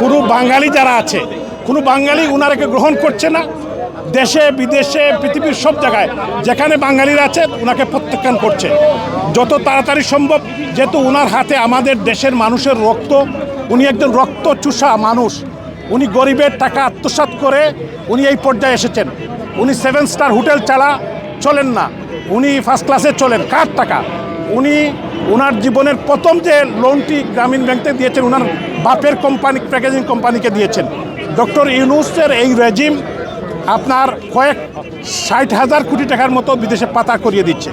কোনো বাঙালি যারা আছে, কোনো বাঙালি ওনারাকে গ্রহণ করছে না। দেশে, বিদেশে, পৃথিবীর সব জায়গায় যেখানে বাঙালিরা আছে ওনাকে প্রত্যাখ্যান করছে। যত তাড়াতাড়ি সম্ভব, যেহেতু ওনার হাতে আমাদের দেশের মানুষের রক্ত, উনি একজন রক্ত চুষা মানুষ। উনি গরিবের টাকা আত্মসাৎ করে উনি এই পর্যায়ে এসেছেন। উনি সেভেন স্টার হোটেল চালা, চলেন না। উনি ফার্স্ট ক্লাসে চলেন, কার টাকা? উনি ওনার জীবনের প্রথম যে লোনটি গ্রামীণ ব্যাংক দিয়েছেন ওনার বাপের কোম্পানি প্যাকেজিং কোম্পানিকে দিয়েছেন। ডক্টর ইউনুসের এই রেজিম আপনার কয়েক ষাট হাজার কোটি টাকার মতো বিদেশে পাতা করিয়ে দিচ্ছে।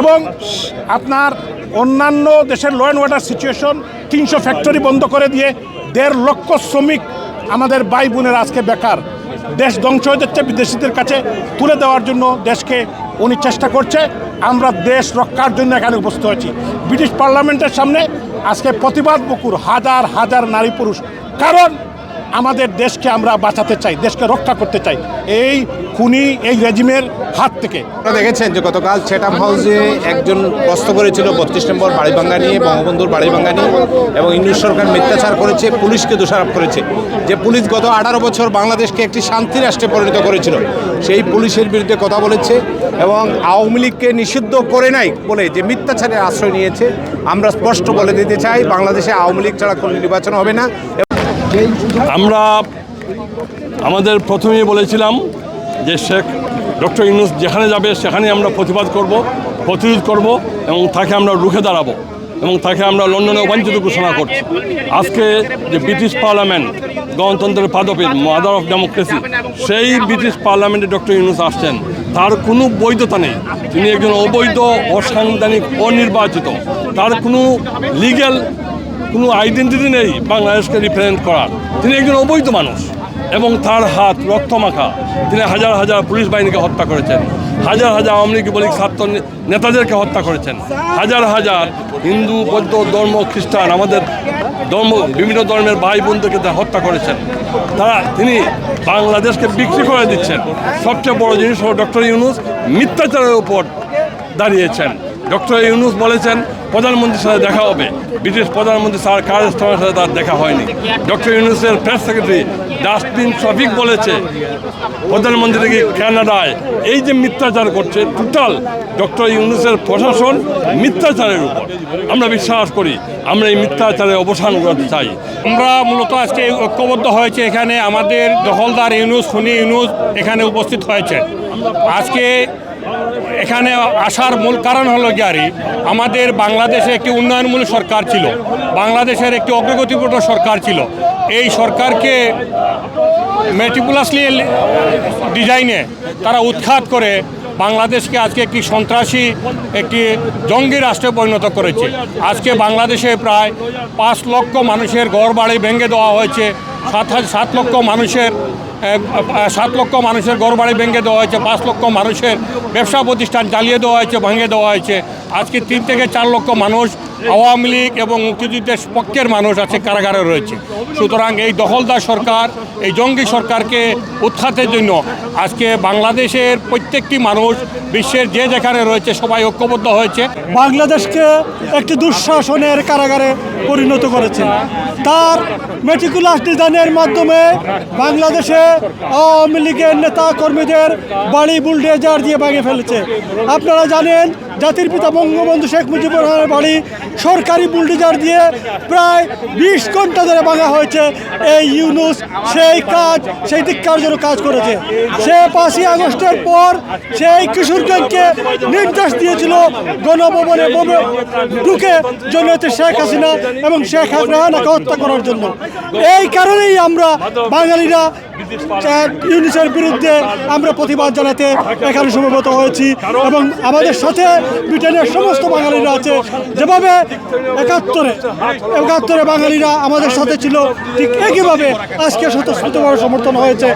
এবং আপনার অন্যান্য দেশের ল অ্যান্ড অর্ডার সিচুয়েশন তিনশো ফ্যাক্টরি বন্ধ করে দিয়ে দেড় লক্ষ শ্রমিক আমাদের ভাই বোনের আজকে বেকার। দেশ ধ্বংস হয়ে যাচ্ছে, বিদেশিদের কাছে তুলে দেওয়ার জন্য দেশকে উনি চেষ্টা করছে। আমরা দেশ রক্ষার জন্য এখানে উপস্থিত হয়েছি। ব্রিটিশ পার্লামেন্টের সামনে আজকে প্রতিবাদ বকুর হাজার হাজার নারী পুরুষ। কারণ আমাদের দেশকে আমরা বাঁচাতে চাই, দেশকে রক্ষা করতে চাই। এই খুনি, এই রেজিমের হাত থেকে। আপনারা দেখেছেন যে গতকাল ছেটাম হাউসে একজন প্রশ্ন করেছিল বত্রিশ নম্বর বাড়িভাঙ্গা নিয়ে, বঙ্গবন্ধুর বাড়িভাঙ্গা নিয়ে, এবং ইংলিশ সরকার মিথ্যাচার করেছে, পুলিশকে দোষারোপ করেছে। যে পুলিশ গত আঠারো বছর বাংলাদেশকে একটি শান্তি রাষ্ট্রে পরিণত করেছিল, সেই পুলিশের বিরুদ্ধে কথা বলেছে এবং আওয়ামী লীগকে নিষিদ্ধ করে নাই বলে যে মিথ্যাচারের আশ্রয় নিয়েছে, আমরা স্পষ্ট বলে দিতে চাই, বাংলাদেশে আওয়ামী লীগ ছাড়া কোনো নির্বাচন হবে না। আমরা আমাদের প্রথমেই বলেছিলাম যে শেখ ডক্টর ইউনুস যেখানে যাবে, সেখানে আমরা প্রতিবাদ করব, প্রতিরোধ করব এবং তাকে আমরা রুখে দাঁড়াবো এবং তাকে আমরা লন্ডনে অবাঞ্ছিত ঘোষণা করছি। আজকে যে ব্রিটিশ পার্লামেন্ট গণতন্ত্রের পাদপীঠ মাদার অফ ডেমোক্রেসি সেই ব্রিটিশ পার্লামেন্টে ডক্টর ইউনুস আসছেন। তার কোনো বৈধতা নেই। তিনি একজন অবৈধ, অসাংবিধানিক, অনির্বাচিত। তার কোনো লিগ্যাল কোনো আইডেন্টিটি নেই বাংলাদেশকে রিপ্রেজেন্ট করার। তিনি একজন অবৈধ মানুষ এবং তার হাত রক্তমাখা। তিনি হাজার হাজার পুলিশ বাহিনীকে হত্যা করেছেন। হাজার হাজার আওয়ামী লীগ বলিক ছাত্র নেতাদেরকে হত্যা করেছেন। হাজার হাজার হিন্দু, বৌদ্ধ, ধর্ম, খ্রিস্টান আমাদের ধর্ম, বিভিন্ন ধর্মের ভাই বোনদেরকে হত্যা করেছেন। তারা তিনি বাংলাদেশকে বিক্রি করে দিচ্ছেন। সবচেয়ে বড় জিনিস হলো ডক্টর ইউনুস মিথ্যাচারের উপর দাঁড়িয়েছেন। ডক্টর ইউনুস বলেছেন, প্রধানমন্ত্রীর সাথে দেখা হবে। ব্রিটিশ প্রধানমন্ত্রী স্যার কার স্থানের সাথে তার দেখা হয়নি। ডক্টর ইউনুসের প্রেস সেক্রেটারি ডাস্টবিন শফিক বলেছে, প্রধানমন্ত্রী থেকে কানাডায়। এই যে মিথ্যাচার করছে, টোটাল ডক্টর ইউনুসের প্রশাসন মিথ্যাচারের উপর। আমরা বিশ্বাস করি, আমরা এই মিথ্যাচারের অবসান করতে চাই। আমরা মূলত আজকে ঐক্যবদ্ধ হয়েছে এখানে। আমাদের দখলদার ইউনুস, খুনি ইউনুস এখানে উপস্থিত হয়েছে আজকে এখানে আসার মূল কারণ হলো গিয়ারি আমাদের বাংলাদেশে একটি উন্নয়নমূলক সরকার ছিল। বাংলাদেশের একটি অগ্রগতিপূর্ণ সরকার ছিল। এই সরকারকে মেটিকুলাসলি ডিজাইনে তারা উৎখাত করে বাংলাদেশকে আজকে একটি সন্ত্রাসী, একটি জঙ্গি রাষ্ট্রে পরিণত করেছে। আজকে বাংলাদেশে প্রায় পাঁচ লক্ষ মানুষের ঘর বাড়ি ভেঙে দেওয়া হয়েছে। সাত সাত লক্ষ মানুষের সাত লক্ষ মানুষের ঘর বাড়ি ভেঙে দেওয়া হয়েছে, পাঁচ লক্ষ মানুষের ব্যবসা প্রতিষ্ঠান চালিয়ে দেওয়া হয়েছে ভেঙে দেওয়া হয়েছে। আজকে তিন থেকে চার লক্ষ মানুষ, আওয়ামী লীগ এবং মুক্তিযুদ্ধের পক্ষের মানুষ আছে কারাগারে রয়েছে। সুতরাং এই দখলদার সরকার, এই জঙ্গি সরকারকে উৎখাতের জন্য আজকে বাংলাদেশের প্রত্যেকটি মানুষ, বিশ্বের যে যেখানে রয়েছে, সবাই ঐক্যবদ্ধ হয়েছে। বাংলাদেশকে একটি দুঃশাসনের কারাগারে পরিণত করেছে। তার মেটিকুলাস ডিজাইনের মাধ্যমে বাংলাদেশে আওয়ামী লীগের নেতা কর্মীদের বাড়ি বুলডেজার দিয়ে ভেঙে ফেলেছে। আপনারা জানেন জাতির পিতা বঙ্গবন্ধু শেখ মুজিবুর রহমানের বাড়ি সরকারি বুলডেজার দিয়ে প্রায় বিশ ঘণ্টা ধরে ভাঙা হয়েছে এই ইউনুস। সেই কাজ, সেই ধিক্কার জন্য কাজ করেছে। সে পাঁচই আগস্টের পর সেই কিশোরগঞ্জকে নির্দেশ দিয়েছিল গণভবনে বোমে ঢুকে জনতে শেখ হাসিনা এবং শেখ হাসিনাকে হত্যা করার জন্য। এই কারণেই আমরা বাঙালিরা ইউনিসের বিরুদ্ধে আমরা প্রতিবাদ জানাতে এখানে সমবেত হয়েছি এবং আমাদের সাথে ব্রিটেনের সমস্ত বাঙালিরা আছে। যেভাবে একাত্তরে একাত্তরে বাঙালিরা আমাদের সাথে ছিল, ঠিক একইভাবে আজকে স্বতঃস্ফূর্তভাবে সমর্থন হয়েছে।